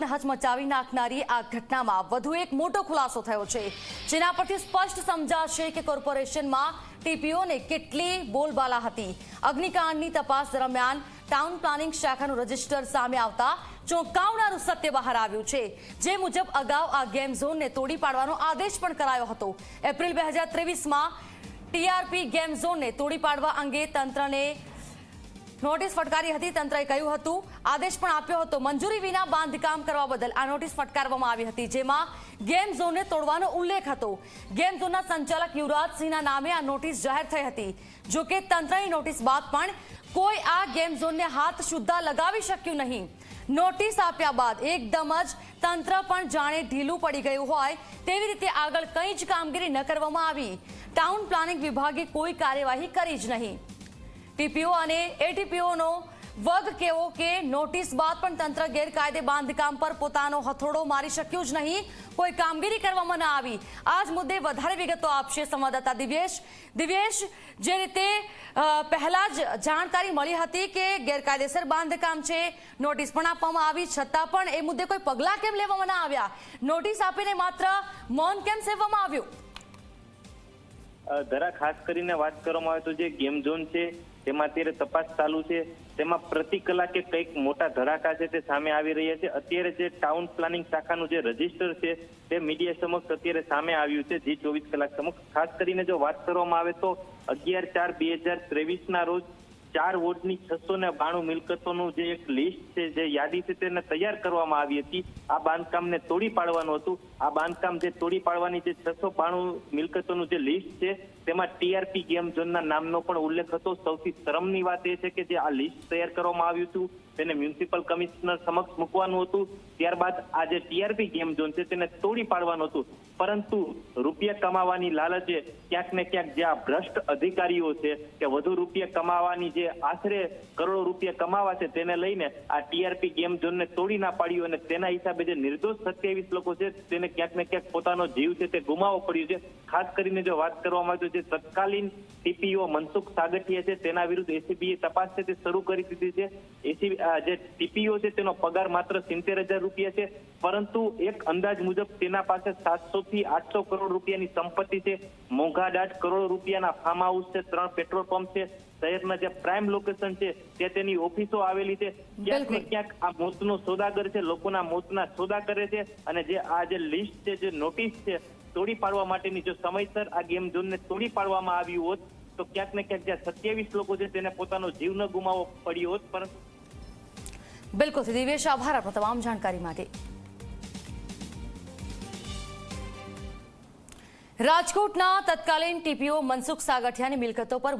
ગુજરાતને હચમચાવી નાખનારી આ ઘટનામાં વધુ એક મોટો ખુલાસો થયો છે. જેના પરથી સ્પષ્ટ સમજાશે કે કોર્પોરેશનમાં ટીપીઓને કેટલી બોલબાલા હતી. અગ્નિકાંડની તપાસ દરમિયાન ટાઉન પ્લાનિંગ શાખાનું રજિસ્ટર સામે આવતા ચોંકાવનારું સત્ય બહાર આવ્યું છે. જે મુજબ અગાઉ આ ગેમ ઝોનને તોડી પાડવાનો આદેશ પણ કરાયો હતો. એપ્રિલ બે હજાર ત્રેવીસમાં ટીઆરપી ગેમ ઝોનને તોડી પાડવા અંગે તંત્રને નોટિસ ફટકારી હતી તંત્રએ કહ્યું હતું, આદેશ પણ આપ્યો હતો, મંજૂરી વિના બાંધકામ કરવા બદલ આ નોટિસ ફટકારવામાં આવી હતી, જેમાં ગેમ ઝોનને તોડવાનો ઉલ્લેખ હતો. ગેમ ઝોનના સંચાલક યુવરાજસિંહના નામે આ નોટિસ જાહેર થઈ હતી. જોકે તંત્રની નોટિસ બાદ પણ કોઈ આ ગેમ ઝોનને હાથ સુદ્ધા લગાવી શક્યું નહીં. નોટિસ આપ્યા બાદ એકદમ જ તંત્ર પણ જાણે ઢીલું પડી ગયું હોય તેવી રીતે આગળ કંઈ જ કામગીરી ન કરવામાં આવી. ટાઉન પ્લાનિંગ વિભાગે કોઈ કાર્યવાહી કરી જ નહીં. ટીપીઓ અને એટીપીઓનો વગ કેવો કે નોટિસ બાદ પણ તંત્ર ગેરકાયદે બાંધકામ પર પોતાનો હથોડો મારી શક્યું જ નહીં. કોઈ કામગીરી કરવામાં ના આવી. આ જ મુદ્દે વધારે વિગતો આપશે સંવાદદાતા દિવ્યેશ. દિવ્યેશ, જે રીતે પહેલા જ જાણકારી મળી હતી કે ગેરકાયદેસર બાંધકામ છે, નોટિસ પણ આપવામાં આવી, છતાં પણ એ મુદ્દે કોઈ પગલાં કેમ લેવામાં ના આવ્યા? નોટિસ આપીને માત્ર મૌન કેમ સેવવામાં આવ્યું? ધરા ખાસ કરીને વાત કરવામાં આવે તો જે ગેમ ઝોન છે, તેમાં અત્યારે તપાસ ચાલુ છે. તેમાં પ્રતિ કલાકે કંઈક મોટા ધડાકા છે તે સામે આવી રહ્યા છે. અત્યારે જે ટાઉન પ્લાનિંગ શાખાનું જે રજિસ્ટર છે, તે મીડિયા સમક્ષ અત્યારે સામે આવ્યું છે, જે ચોવીસ કલાક સમક્ષ. ખાસ કરીને જો વાત કરવામાં આવે તો અગિયાર ચાર બે હજાર ત્રેવીસના રોજ ચાર વોર્ડની છસો ને બાણું મિલકતોનું જે એક લિસ્ટ છે, જે યાદી છે, તેને તૈયાર કરવામાં આવી હતી. આ બાંધકામને તોડી પાડવાનું હતું. આ બાંધકામ જે તોડી પાડવાની જે છસો બાણું મિલકતોનું જે લિસ્ટ છે, તેમાં ટીઆરપી ગેમ ઝોનના નામનો પણ ઉલ્લેખ હતો. સૌથી શરમની વાત એ છે કે જે આ લિસ્ટ તૈયાર કરવામાં આવ્યું હતું, તેને મ્યુનિસિપલ કમિશનર સમક્ષ મૂકવાનું હતું. ત્યારબાદ આ જે ટીઆરપી ગેમ ઝોન છે, તેને તોડી પાડવાનું હતું. પરંતુ રૂપિયા કમાવાની લાલચે ક્યાંક ને ક્યાંક જે આ ભ્રષ્ટ અધિકારીઓ છે કે વધુ રૂપિયા કમાવાની જે આશરે કરોડો રૂપિયા કમાવા છે તેને લઈને આ ટીઆરપી ગેમ ઝોનને તોડી ના પાડ્યું અને તેના હિસાબે જે નિર્દોષ સત્યાવીસ લોકો છે તેને ક્યાંક ને ક્યાંક પોતાનો જીવ છે તે ગુમાવવો પડ્યો છે. ખાસ કરીને જો વાત કરવામાં આવે તો જે તત્કાલીન ટીપીઓ મનસુખ સાગઠિયા છે તેના વિરુદ્ધ એસીબીએ તપાસ છે તે શરૂ કરી દીધી છે. એસીબી જે ટીપીઓ છે તેનો પગાર માત્ર સિત્તેર હજાર રૂપિયા છે. પરંતુ એક અંદાજ મુજબ તેના પાસે સાતસો થી આઠસો કરોડ રૂપિયાની સંપત્તિ છે. મોંઘાદાટ કરોડ રૂપિયાના ફાર્મ હાઉસ છે ત્રણ પેટ્રોલ પંપ છે. શહેરના જે પ્રાઇમ લોકેશન છે તે તેની ઓફિસો આવેલી છે. ક્યાંક ને ક્યાંક આ મોતનો સોદાગર છે લોકોના મોતના સોદા કરે છે. અને જે આ જે લિસ્ટ છે જે નોટિસ છે તોડી પાડવા માટેની જો સમયસર આ ગેમ ઝોનને તોડી પાડવામાં આવ્યું હોત તો ક્યાંક ને ક્યાંક જ્યાં સત્યાવીસ લોકો છે તેને પોતાનો જીવ ન ગુમાવવો પડ્યો હોત. પરંતુ બિલકુલ દિવેશ આભાર આપણા તમામ જાણકારી માટે. રાજકોટના તત્કાલીન ટીપીઓ મનસુખ સાગઠિયાની મિલકતો પર